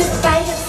Goodbye.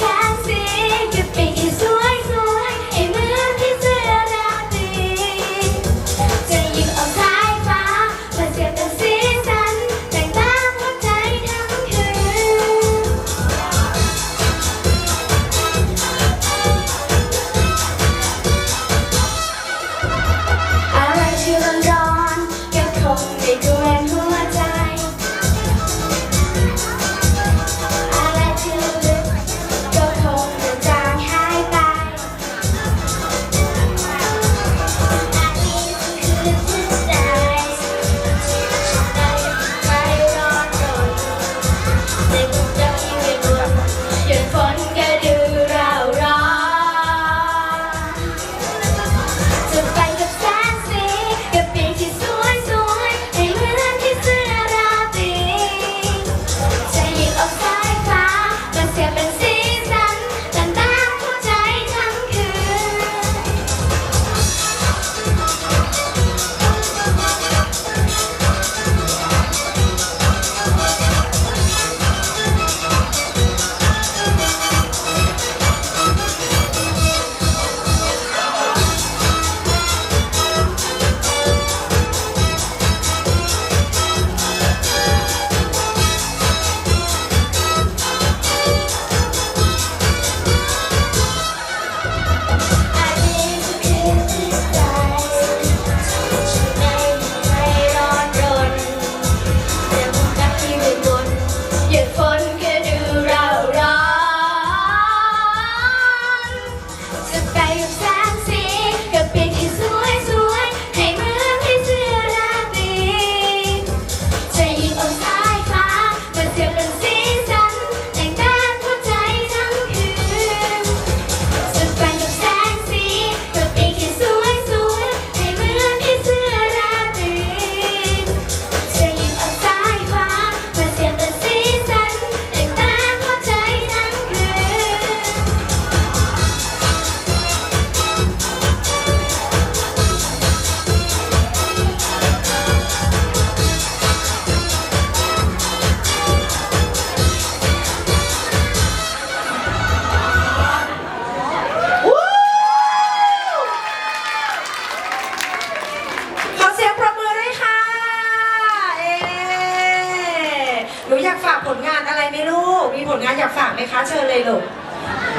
ากฝากผลงานอะไรไหมลูก มีผลงานอยากฝากไหมคะ เชิญเลยลูก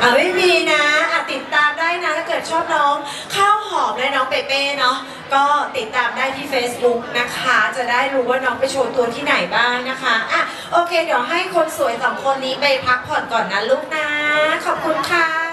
อะไม่มีนะอะติดตามได้นะ ถ้าเกิดชอบน้องข้าวหอมและน้องเปเป้เนาะ ก็ติดตามได้ที่ Facebook นะคะ จะได้รู้ว่าน้องไปโชว์ตัวที่ไหนบ้างนะคะอะโอเค เดี๋ยวให้คนสวยสองคนนี้ไปพักผ่อนก่อนนะลูกนะ ขอบคุณค่ะ